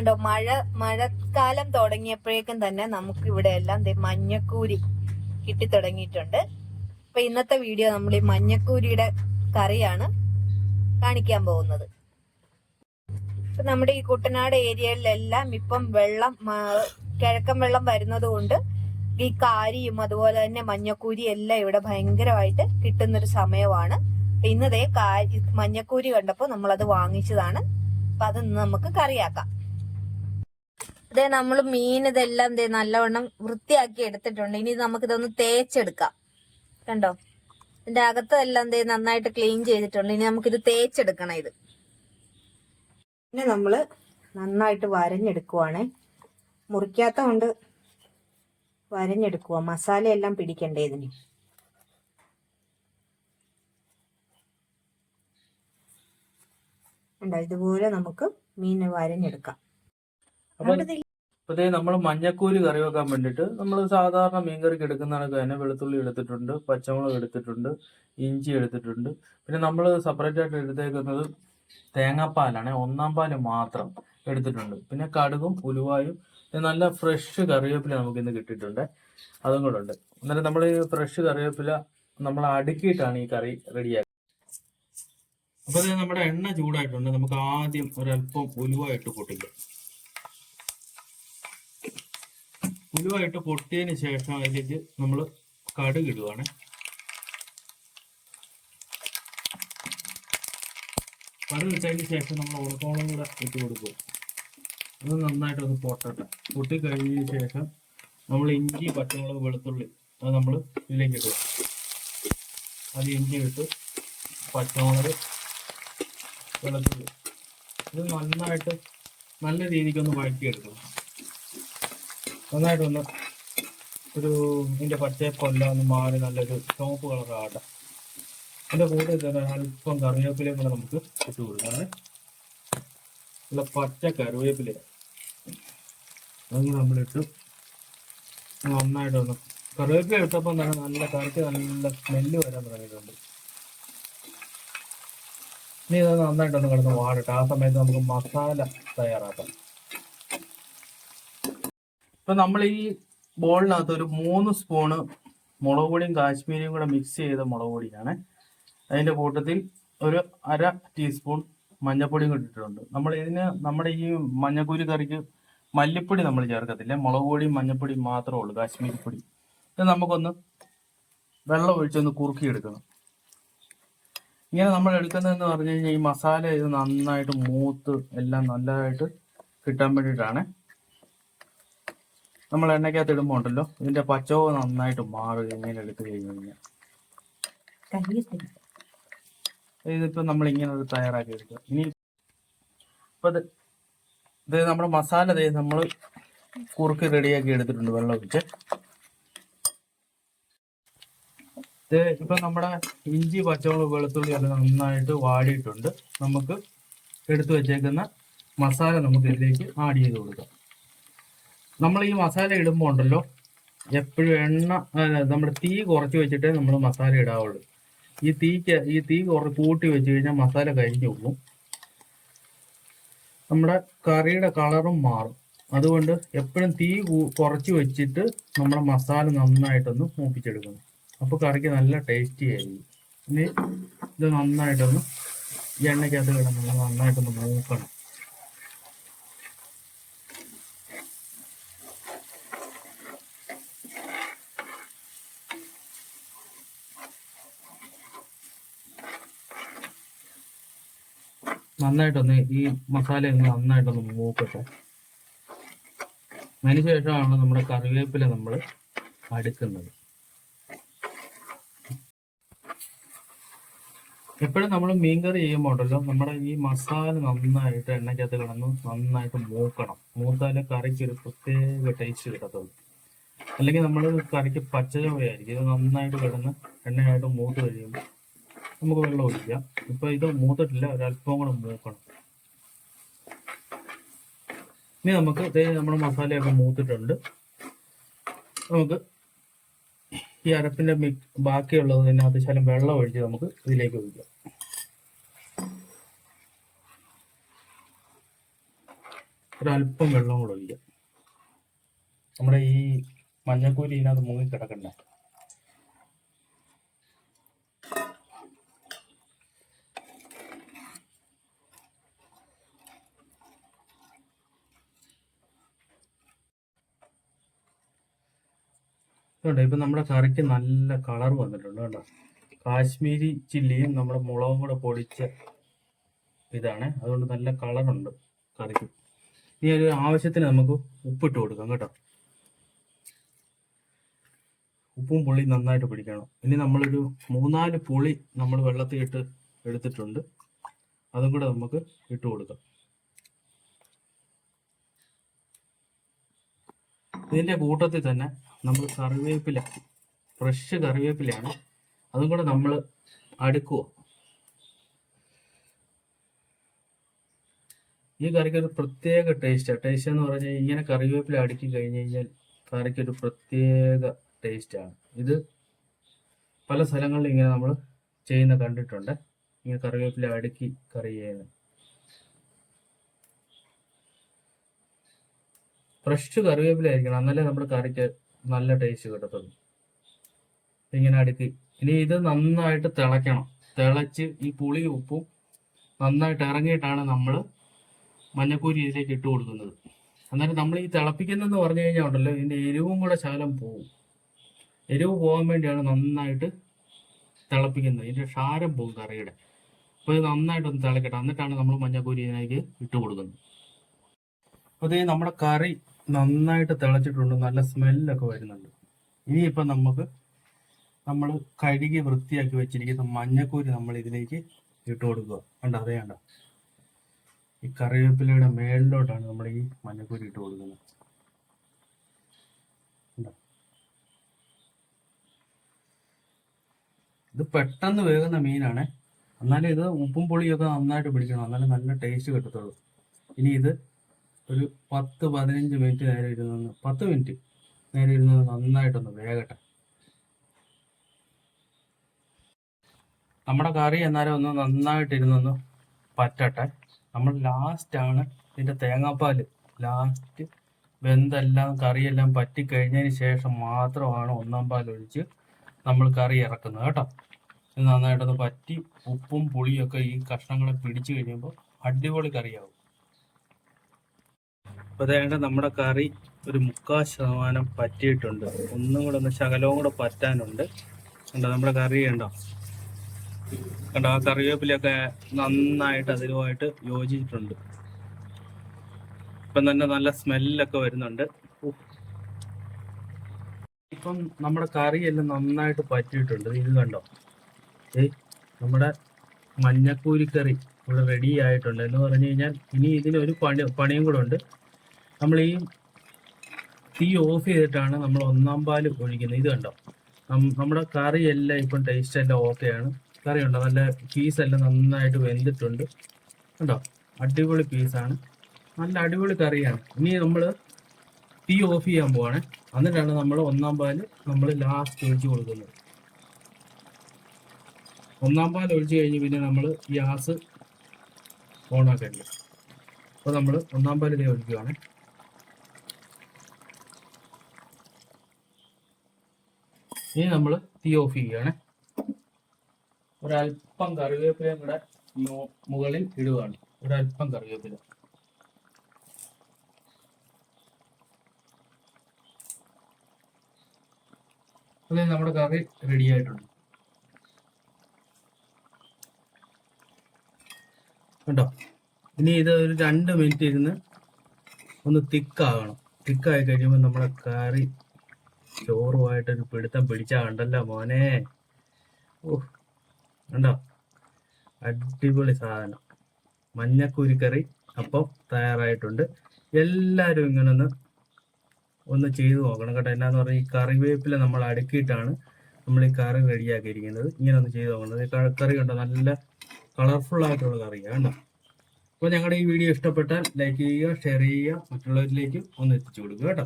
ഇതുകൊണ്ടോ മഴ മഴക്കാലം തുടങ്ങിയപ്പോഴേക്കും തന്നെ നമുക്ക് ഇവിടെ എല്ലാം മഞ്ഞക്കൂരി കിട്ടി തുടങ്ങിയിട്ടുണ്ട് അപ്പൊ ഇന്നത്തെ വീഡിയോ നമ്മൾ ഈ മഞ്ഞക്കൂരിയുടെ കറിയാണ് കാണിക്കാൻ പോകുന്നത്. ഇപ്പൊ നമ്മുടെ ഈ കുട്ടനാട് ഏരിയയിലെല്ലാം ഇപ്പം വെള്ളം കിഴക്കൻ വെള്ളം വരുന്നത് കൊണ്ട് ഈ കാരിയും അതുപോലെ തന്നെ മഞ്ഞക്കൂരി എല്ലാം ഇവിടെ ഭയങ്കരമായിട്ട് കിട്ടുന്നൊരു സമയമാണ്. ഇന്നതേ ഇന്ന് കാരി മഞ്ഞക്കൂരി കണ്ടപ്പോൾ നമ്മളത് വാങ്ങിച്ചതാണ്. അപ്പൊ അത് ഇന്ന് നമുക്ക് കറിയാക്കാം. ഇതേ നമ്മൾ മീൻ ഇതെല്ലാം ദേ നല്ലവണ്ണം വൃത്തിയാക്കി എടുത്തിട്ടുണ്ട്. ഇനി നമുക്ക് ഇതൊന്ന് തേച്ചെടുക്കാം. കണ്ടോ? ഇതിന്റെ അകത്തെല്ലാം ദേ നന്നായിട്ട് ക്ലീൻ ചെയ്തിട്ടുണ്ട്. ഇനി നമുക്കിത് തേച്ചെടുക്കണം ഇത്. പിന്നെ നമ്മൾ നന്നായിട്ട് വരഞ്ഞെടുക്കുവാണേ. മുറിക്കാത്ത കൊണ്ട് വരഞ്ഞെടുക്കുക മസാല എല്ലാം പിടിക്കണ്ടേ ഇതിന്? ഉണ്ടോ ഇതുപോലെ നമുക്ക് മീൻ വരഞ്ഞെടുക്കാം. അപ്പൊ അപ്പൊ നമ്മൾ മഞ്ഞക്കൂരി കറി വെക്കാൻ വേണ്ടിയിട്ട് നമ്മൾ സാധാരണ മീൻകറിക്ക് എടുക്കുന്ന കണക്ക് തന്നെ വെളുത്തുള്ളി എടുത്തിട്ടുണ്ട് പച്ചമുളക് എടുത്തിട്ടുണ്ട് ഇഞ്ചി എടുത്തിട്ടുണ്ട്. പിന്നെ നമ്മൾ സെപ്പറേറ്റ് ആയിട്ട് എടുത്തേക്കുന്നത് തേങ്ങാപ്പാലാണ്. ഒന്നാം പാൽ മാത്രം എടുത്തിട്ടുണ്ട്. പിന്നെ കടുകും ഉലുവായും നല്ല ഫ്രഷ് കറിവേപ്പില നമുക്ക് ഇന്ന് കിട്ടിയിട്ടുണ്ട്. അതും കൂടെ ഉണ്ട്. അന്നേരം നമ്മൾ ഈ ഫ്രഷ് കറിവേപ്പില നമ്മൾ അടുക്കിയിട്ടാണ് ഈ കറി റെഡിയാക്കുക അപ്പൊ ഇത് നമ്മുടെ എണ്ണ ചൂടായിട്ടുണ്ട്. നമുക്ക് ആദ്യം ഒരല്പം ഉലുവായിട്ട് പൊട്ടിക്കാം. ഉലുവായിട്ട് പൊട്ടിയതിന് ശേഷം അതിലേക്ക് നമ്മൾ കടുക് ഇടുവാണ് കടുക് ഇട്ടതിന് ശേഷം നമ്മൾ ഉറക്കോളം കൂടെ ഇട്ട് കൊടുക്കും. അത് നന്നായിട്ട് ഒന്ന് പൊട്ടട്ടെ. പൊട്ടി കഴിഞ്ഞതിന് ശേഷം നമ്മൾ ഇഞ്ചി പച്ചമുളക് വെളുത്തുള്ളി അത് നമ്മൾ ഇതിലേക്ക് ഇടും. അത് ഇഞ്ചി ഇട്ട് പച്ചമുളക് വെളുത്തുള്ളി. ഇത് നന്നായിട്ട് നല്ല രീതിക്ക് ഒന്ന് വഴറ്റിയെടുക്കണം. നന്നായിട്ടൊന്ന് ഒരു ഇതിന്റെ പച്ചപ്പൊല്ല ഒന്ന് മാറി നല്ലൊരു ചുവപ്പ് കളർ ആട്ടം അതിന്റെ കൂടെ തന്നെ അല്പം കറിവേപ്പിലയും കൂടെ നമുക്ക് ഇട്ട് കൊടുക്കാം നല്ല പച്ച കറിവേപ്പില. അതൊന്ന് നമ്മളിട്ട് നന്നായിട്ടൊന്ന് കറിവേപ്പില ഇട്ടപ്പോൾ തന്നെ നല്ല കറിക്ക് നല്ല സ്മെല്ല് വരാൻ തുടങ്ങിയിട്ടുണ്ട്. ഇനി ഇത് നന്നായിട്ടൊന്ന് കിടന്ന് വാടട്ടെ. ആ സമയത്ത് നമുക്ക് മസാല തയ്യാറാക്കാം. ഇപ്പൊ നമ്മൾ ഈ ബോളിനകത്ത് ഒരു മൂന്ന് സ്പൂണ് മുളക് പൊടിയും കാശ്മീരിയും കൂടെ മിക്സ് ചെയ്ത മുളക് പൊടിയാണ്. അതിന്റെ കൂട്ടത്തിൽ ഒരു അര ടീസ്പൂൺ മഞ്ഞപ്പൊടിയും കൂടി ഇട്ടിട്ടുണ്ട്. നമ്മൾ ഇതിന് നമ്മുടെ ഈ മഞ്ഞക്കൂരി കറിക്ക് മല്ലിപ്പൊടി നമ്മൾ ചേർക്കത്തില്ല. മുളക് പൊടിയും മഞ്ഞപ്പൊടിയും മാത്രമേ ഉള്ളൂ കാശ്മീരി പൊടി. ഇത് നമുക്കൊന്ന് വെള്ളം ഒഴിച്ചൊന്ന് കുറുക്കി എടുക്കണം ഇങ്ങനെ നമ്മൾ എടുക്കുന്നതെന്ന് പറഞ്ഞു കഴിഞ്ഞാൽ ഈ മസാല ഇത് നന്നായിട്ട് മൂത്ത് എല്ലാം നല്ലതായിട്ട് കിട്ടാൻ വേണ്ടിയിട്ടാണ്. നമ്മൾ എണ്ണയ്ക്കകത്ത് ഇടുമ്പോൾ ഉണ്ടല്ലോ ഇതിന്റെ പച്ചവ് നന്നായിട്ട് മാറും ഇങ്ങനെ എടുത്തു കഴിഞ്ഞു കഴിഞ്ഞാൽ. ഇതിപ്പോ നമ്മൾ ഇങ്ങനെ ഒരു തയ്യാറാക്കി എടുക്കുക. ഇനി ഇപ്പൊ ഇത് നമ്മുടെ മസാല നമ്മൾ കുറുക്കി റെഡിയാക്കി എടുത്തിട്ടുണ്ട് വെള്ളം ഒഴിച്ച്. ഇത് ഇപ്പൊ നമ്മുടെ ഇഞ്ചി പച്ചമുളക് വെളുത്തുള്ളി എല്ലാം നന്നായിട്ട് വാടിയിട്ടുണ്ട്. നമുക്ക് എടുത്തു വെച്ചേക്കുന്ന മസാല നമുക്ക് ഇതിലേക്ക് ആഡ് ചെയ്ത് കൊടുക്കാം. നമ്മൾ ഈ മസാല ഇടുമ്പോൾ ഉണ്ടല്ലോ എപ്പോഴും എണ്ണ നമ്മൾ തീ കുറച്ച് വെച്ചിട്ടേ നമ്മൾ മസാല ഇടാവുള്ളൂ. ഈ തീക്ക് ഈ തീ കുറച്ച് കൂട്ടി വെച്ച് കഴിഞ്ഞാൽ മസാല കരിഞ്ഞു പോകും. നമ്മുടെ കറിയുടെ കളറും മാറും. അതുകൊണ്ട് എപ്പോഴും തീ കുറച്ച് വെച്ചിട്ട് നമ്മുടെ മസാല നന്നായിട്ടൊന്ന് മൂപ്പിച്ചെടുക്കണം. അപ്പോൾ കറിക്ക് നല്ല ടേസ്റ്റി ആയിരിക്കും. ഇനി ഇത് നന്നായിട്ടൊന്ന് എണ്ണയ്ക്കകത്ത് കിടന്ന് നന്നായിട്ടൊന്ന് മൂക്കണം. നന്നായിട്ടൊന്ന് ഈ മസാല ഒന്ന് നന്നായിട്ടൊന്ന് മൂക്കട്ടെ. അതിന് ശേഷമാണ് നമ്മുടെ കറിവേപ്പില നമ്മൾ അടുക്കുന്നത്. എപ്പോഴും നമ്മൾ മീൻകറി ചെയ്യുമ്പോൾ ഉണ്ടല്ലോ നമ്മുടെ ഈ മസാല നന്നായിട്ട് എണ്ണയ്ക്കകത്ത് കിടന്ന് നന്നായിട്ട് മൂക്കണം. മൂത്താലേ കറിക്ക് ഒരു പ്രത്യേക ടേസ്റ്റ് കിട്ടത്തുള്ളൂ. അല്ലെങ്കിൽ നമ്മൾ കറിക്ക് പച്ചചോയായിരിക്കും ഇത് നന്നായിട്ട് കിടന്ന് എണ്ണയായിട്ട് മൂത്ത് കഴിയുമ്പോൾ നമുക്ക് വെള്ളം ഒഴിക്കാം ഇപ്പൊ ഇത് മൂത്തിട്ടില്ല ഒരല്പം കൂടെ മൂക്കണം. ഇനി നമുക്ക് ഇതേ നമ്മുടെ മസാലയൊക്കെ മൂത്തിട്ടുണ്ട്. നമുക്ക് ഈ അരപ്പിന്റെ മിക് ബാക്കിയുള്ളത് ഇതിനകത്ത് ശലം വെള്ളം ഒഴിച്ച് നമുക്ക് ഇതിലേക്ക് ഒഴിക്കാം. ഒരല്പം വെള്ളം കൂടെ ഒഴിക്കാം. നമ്മുടെ ഈ മഞ്ഞക്കൂരി ഇതിനകത്ത് മുങ്ങി കിടക്കണ്ടേ? കേട്ടോ ഇപ്പൊ നമ്മുടെ കറിക്ക് നല്ല കളർ വന്നിട്ടുണ്ട് കേട്ടോ കാശ്മീരി ചില്ലിയും നമ്മുടെ മുളകും കൂടെ പൊടിച്ച ഇതാണ്. അതുകൊണ്ട് നല്ല കളറുണ്ട് കറിക്ക്. ഇനി ഒരു ആവശ്യത്തിന് നമുക്ക് ഉപ്പിട്ട് കൊടുക്കാം കേട്ടോ. ഉപ്പും പുളി നന്നായിട്ട് പിടിക്കണം. ഇനി നമ്മളൊരു മൂന്നാൽ പുളി നമ്മൾ വെള്ളത്തിൽ ഇട്ട് എടുത്തിട്ടുണ്ട്. അതും കൂടെ നമുക്ക് ഇട്ട് കൊടുക്കാം. ഇതിന്റെ കൂട്ടത്തിൽ തന്നെ നമ്മൾ കറിവേപ്പില ഫ്രഷ് കറിവേപ്പിലയാണ്. അതും കൂടെ നമ്മൾ അടുക്കുക ഈ കറിക്ക് ഒരു പ്രത്യേക ടേസ്റ്റാണ് ടേസ്റ്റ് എന്ന് പറഞ്ഞാൽ ഇങ്ങനെ കറിവേപ്പില അടുക്കി കഴിഞ്ഞ് കഴിഞ്ഞാൽ കറിക്ക് ഒരു പ്രത്യേക ടേസ്റ്റാണ് ഇത് പല സ്ഥലങ്ങളിലും ഇങ്ങനെ നമ്മൾ ചെയ്യുന്ന കണ്ടിട്ടുണ്ട്. ഇങ്ങനെ കറിവേപ്പില അടുക്കി കറി ചെയ്യുന്നത് ഫ്രഷ് കറിവേപ്പില ആയിരിക്കണം. എന്നാലേ നമ്മുടെ കറിക്ക് നല്ല ടേസ്റ്റ് കിട്ടത്തുള്ളൂ. ഇങ്ങനെ അടുക്കി. ഇനി ഇത് നന്നായിട്ട് തിളയ്ക്കണം. തിളച്ച് ഈ പുളി ഉപ്പും നന്നായിട്ട് ഇറങ്ങിയിട്ടാണ് നമ്മൾ മഞ്ഞക്കൂരി ഇതിലേക്ക് ഇട്ട് കൊടുക്കുന്നത്. അന്നേരം നമ്മൾ ഈ തിളപ്പിക്കുന്നതെന്ന് പറഞ്ഞു കഴിഞ്ഞാൽ ഉണ്ടല്ലോ ഇതിന്റെ എരിവും കൂടെ ശകലം പോവും. എരിവ് പോകാൻ വേണ്ടിയാണ് നന്നായിട്ട് തിളപ്പിക്കുന്നത്. ഇതിന്റെ ക്ഷാരം പോകും കറിയുടെ. അപ്പോൾ ഇത് നന്നായിട്ടൊന്ന് തിളക്കട്ടെ. എന്നിട്ടാണ് നമ്മൾ മഞ്ഞക്കൂരി ഇതിലേക്ക് ഇട്ട് കൊടുക്കുന്നത്. അപ്പോൾ ഇത് നമ്മുടെ കറി നന്നായിട്ട് തിളച്ചിട്ടുണ്ട് നല്ല സ്മെല്ലൊക്കെ വരുന്നുണ്ട്. ഇനിയിപ്പോൾ നമുക്ക് നമ്മൾ കഴുകി വൃത്തിയാക്കി വെച്ചിരിക്കുന്ന മഞ്ഞക്കൂരി നമ്മൾ ഇതിലേക്ക് ഇട്ട് കൊടുക്കുക. കണ്ട അതേ ഈ കറിവേപ്പിലയുടെ മേളിലോട്ടാണ് നമ്മൾ ഈ മഞ്ഞക്കൂരി ഇട്ട് കൊടുക്കുന്നത്? ഇത് പെട്ടെന്ന് വേകുന്ന മീനാണ്. എന്നാലും ഇത് ഉപ്പും പുളിയൊക്കെ നന്നായിട്ട് പിടിക്കണം. എന്നാലും നല്ല ടേസ്റ്റ് കിട്ടത്തുള്ളൂ. ഇനി ഇത് ഒരു പത്ത് പതിനഞ്ച് മിനിറ്റ് നേരെ ഇരുന്ന് പത്ത് മിനിറ്റ് നേരെ ഇരുന്ന് നന്നായിട്ടൊന്ന് വേകട്ടെ നമ്മുടെ കറി എന്നാലും ഒന്ന് നന്നായിട്ട് പറ്റട്ടെ. നമ്മൾ ലാസ്റ്റ് ആണ് ഇതിന്റെ തേങ്ങാപ്പാൽ. ലാസ്റ്റ് വെന്തെല്ലാം കറിയെല്ലാം പറ്റി കഴിഞ്ഞതിന് ശേഷം മാത്രമാണ് ഒന്നാം പാൽ ഒഴിച്ച് നമ്മൾ കറി ഇറക്കുന്നത് കേട്ടോ. നന്നായിട്ടൊന്ന് പറ്റി ഉപ്പും പുളിയൊക്കെ ഈ കഷ്ണങ്ങളെ പിടിച്ചു കഴിയുമ്പോൾ അടിപൊളി കറിയാവും. അപ്പൊ അതേണ്ട നമ്മുടെ കറി ഒരു മുക്കാൽ ശതമാനം പറ്റിയിട്ടുണ്ട്. ഒന്നും കൂടെ ഒന്ന് ശകലവും കൂടെ പറ്റാനുണ്ട്. കണ്ടോ നമ്മുടെ കറി ഉണ്ടോ കണ്ടോ ആ കറിവേപ്പിലൊക്കെ നന്നായിട്ട് അതിലുമായിട്ട് യോജിച്ചിട്ടുണ്ട്. ഇപ്പം തന്നെ നല്ല സ്മെല്ലൊക്കെ വരുന്നുണ്ട്. ഇപ്പം നമ്മുടെ കറിയെല്ലാം നന്നായിട്ട് പറ്റിയിട്ടുണ്ട്. ഇത് കണ്ടോ? ഏയ് നമ്മുടെ മഞ്ഞക്കൂരിക്കറി ഇവിടെ റെഡി ആയിട്ടുണ്ട് എന്ന് പറഞ്ഞു കഴിഞ്ഞാൽ ഇനി ഇതിന് ഒരു പണി പണിയും കൂടെ ഉണ്ട്. നമ്മൾ ഈ തീ ഓഫ് ചെയ്തിട്ടാണ് നമ്മൾ ഒന്നാം പാൽ ഒഴിക്കുന്നത്. ഇത് കണ്ടോ? നമ്മുടെ കറി എല്ലാം ഇപ്പം ടേസ്റ്റ് എല്ലാം ഓക്കെയാണ് കറി ഉണ്ടോ നല്ല പീസ് എല്ലാം നന്നായിട്ട് വെന്തിട്ടുണ്ട്. കണ്ടോ? അടിപൊളി പീസാണ് നല്ല അടിപൊളി കറിയാണ്. ഇനി നമ്മൾ തീ ഓഫ് ചെയ്യാൻ പോവാണ്. എന്നിട്ടാണ് നമ്മൾ ഒന്നാം പാൽ നമ്മൾ ലാസ്റ്റ് ഒഴിച്ച് കൊടുക്കുന്നത്. ഒന്നാം പാൽ ഒഴിച്ച് കഴിഞ്ഞ് പിന്നെ നമ്മൾ ഗ്യാസ് ഓണാക്കരുത് അപ്പോൾ നമ്മൾ ഒന്നാം പാൽ ഇതേ ഇനി നമ്മൾ തീ ഓഫ് ചെയ്യുകയാണ് ഒരല്പം കറിവേപ്പിലയും കൂടെ മു- മുകളിൽ ഇടുകയാണ് ഒരല്പം കറിവേപ്പില. അതെ നമ്മുടെ കറി റെഡി ആയിട്ടുണ്ട്. കേട്ടോ ഇനി ഇത് ഒരു രണ്ട് മിനിറ്റ് ഇരുന്ന് ഒന്ന് തിക്കാകണം തിക്കായി കഴിയുമ്പോൾ നമ്മുടെ കറി ചോറുമായിട്ടൊരു പിടുത്തം പിടിച്ചാ കണ്ടല്ലോ മോനെ. ഓ കണ്ടോ? അടിപൊളി സാധനം. മഞ്ഞക്കൂരി കറി അപ്പം തയ്യാറായിട്ടുണ്ട്. എല്ലാവരും ഇങ്ങനെ ഒന്ന് ഒന്ന് ചെയ്തു നോക്കണം കേട്ടോ. എന്നാന്ന് പറഞ്ഞാൽ ഈ കറിവേപ്പില നമ്മൾ അടുക്കിയിട്ടാണ് നമ്മൾ ഈ കറി റെഡിയാക്കിയിരിക്കുന്നത്. ഇങ്ങനെ ഒന്ന് ചെയ്ത് നോക്കണം. കറി കണ്ടോ? നല്ല കളർഫുൾ ആയിട്ടുള്ള കറിയാണ് കണ്ടോ? അപ്പോൾ ഞങ്ങളുടെ ഈ വീഡിയോ ഇഷ്ടപ്പെട്ടാൽ ലൈക്ക് ചെയ്യുക ഷെയർ ചെയ്യുക മറ്റുള്ളവരിലേക്കും ഒന്ന് എത്തിച്ചു കൊടുക്കുക കേട്ടോ.